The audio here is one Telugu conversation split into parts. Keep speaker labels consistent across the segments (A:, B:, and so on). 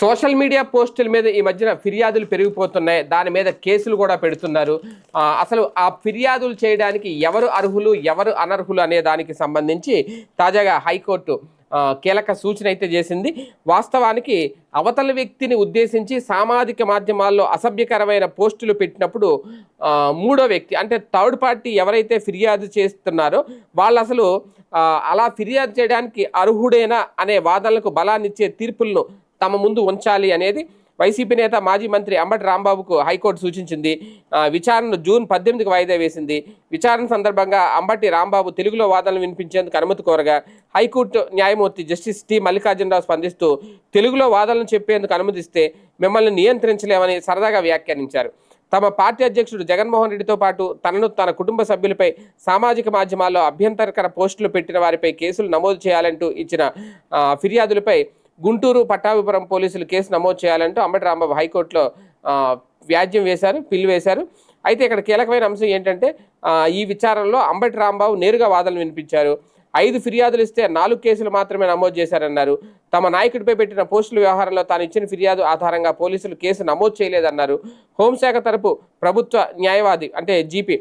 A: సోషల్ మీడియా పోస్టుల మీద ఈ మధ్యన ఫిర్యాదులు పెరిగిపోతున్నాయి. దాని మీద కేసులు కూడా పెడుతున్నారు. అసలు ఆ ఫిర్యాదులు చేయడానికి ఎవరు అర్హులు ఎవరు అనర్హులు అనే దానికి సంబంధించి తాజాగా హైకోర్టు కీలక సూచన అయితే చేసింది. వాస్తవానికి అవతల వ్యక్తిని ఉద్దేశించి సామాజిక మాధ్యమాల్లో అసభ్యకరమైన పోస్టులు పెట్టినప్పుడు మూడో వ్యక్తి అంటే థర్డ్ పార్టీ ఎవరైతే ఫిర్యాదు చేస్తున్నారో వాళ్ళు అసలు అలా ఫిర్యాదు చేయడానికి అర్హుడేనా అనే వాదనలకు బలాన్నిచ్చే తీర్పులను తమ ముందు ఉంచాలి అనేది వైసీపీ నేత మాజీ మంత్రి అంబటి రాంబాబుకు హైకోర్టు సూచించింది. విచారణ విచారణను జూన్ పద్దెనిమిదికి వాయిదా వేసింది. విచారణ సందర్భంగా అంబటి రాంబాబు తెలుగులో వాదనలు వినిపించేందుకు అనుమతి కోరగా హైకోర్టు న్యాయమూర్తి జస్టిస్ టి మల్లికార్జునరావు స్పందిస్తూ తెలుగులో వాదనలు చెప్పేందుకు అనుమతిస్తే మిమ్మల్ని నియంత్రించలేమని సరదాగా వ్యాఖ్యానించారు. తమ పార్టీ అధ్యక్షుడు జగన్మోహన్ రెడ్డితో పాటు తనను తన కుటుంబ సభ్యులపై సామాజిక మాధ్యమాల్లో అభ్యంతరకర పోస్టులు పెట్టిన వారిపై కేసులు నమోదు చేయాలంటూ ఇచ్చిన ఫిర్యాదులపై గుంటూరు పట్టాభిపురం పోలీసులు కేసు నమోదు చేయాలంటూ అంబటి రాంబాబు హైకోర్టులో వ్యాజ్యం వేశారు పిల్లు వేశారు. అయితే ఇక్కడ కీలకమైన అంశం ఏంటంటే ఈ విచారణలో అంబటి రాంబాబు నేరుగా వాదనలు వినిపించారు. ఐదు ఫిర్యాదులు ఇస్తే నాలుగు కేసులు మాత్రమే నమోదు చేశారన్నారు. తమ నాయకుడిపై పెట్టిన పోస్టుల వ్యవహారంలో తాను ఇచ్చిన ఫిర్యాదు ఆధారంగా పోలీసులు కేసు నమోదు చేయలేదన్నారు. హోంశాఖ తరపు ప్రభుత్వ న్యాయవాది అంటే జీపీ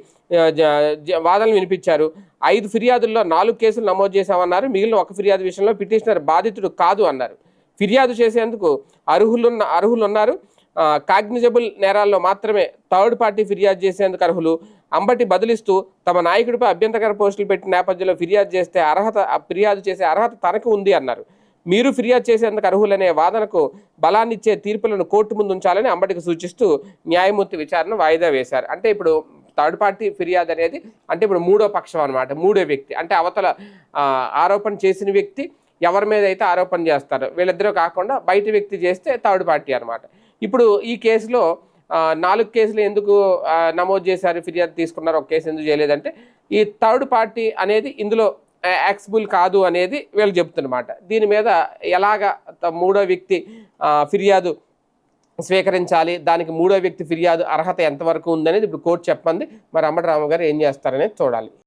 A: వాదనలు వినిపించారు. ఐదు ఫిర్యాదుల్లో నాలుగు కేసులు నమోదు చేశామన్నారు. మిగిలిన ఒక ఫిర్యాదు విషయంలో పిటిషనర్ బాధితుడు కాదు అన్నారు. ఫిర్యాదు చేసేందుకు అర్హులున్న అర్హులు ఉన్నారు కాగ్నిజబుల్ నేరాల్లో మాత్రమే థర్డ్ పార్టీ ఫిర్యాదు చేసేందుకు అర్హులు. అంబటి బదిలిస్తూ తమ నాయకుడిపై అభ్యంతరకర పోస్టులు పెట్టిన నేపథ్యంలో ఫిర్యాదు చేస్తే అర్హత ఫిర్యాదు చేసే అర్హత తనకు ఉంది అన్నారు. మీరు ఫిర్యాదు చేసేందుకు అర్హులనే వాదనకు బలాన్నిచ్చే తీర్పులను కోర్టు ముందు ఉంచాలని అంబటికి సూచిస్తూ న్యాయమూర్తి విచారణ వాయిదా వేశారు. అంటే ఇప్పుడు థర్డ్ పార్టీ ఫిర్యాదు అనేది అంటే ఇప్పుడు మూడో పక్షం అనమాట మూడో వ్యక్తి. అంటే అవతల ఆరోపణ చేసిన వ్యక్తి ఎవరి మీద అయితే ఆరోపణ చేస్తారో. వీళ్ళిద్దరూ కాకుండా బయట వ్యక్తి చేస్తే థర్డ్ పార్టీ అనమాట ఇప్పుడు ఈ కేసులో నాలుగు కేసులు ఎందుకు నమోదు చేశారు ఫిర్యాదు తీసుకున్నారు ఒక కేసు ఎందుకు చేయలేదంటే ఈ థర్డ్ పార్టీ అనేది ఇందులో యాక్సిబుల్ కాదు అనేది వీళ్ళు చెప్తున్నమాట. దీని మీద ఎలాగ త- మూడో వ్యక్తి ఫిర్యాదు స్వీకరించాలి దానికి మూడో వ్యక్తి ఫిర్యాదు అర్హత ఎంతవరకు ఉందనేది ఇప్పుడు కోర్టు చెప్పండి మరి అంబటి రామ గారు ఏం చేస్తారనేది చూడాలి.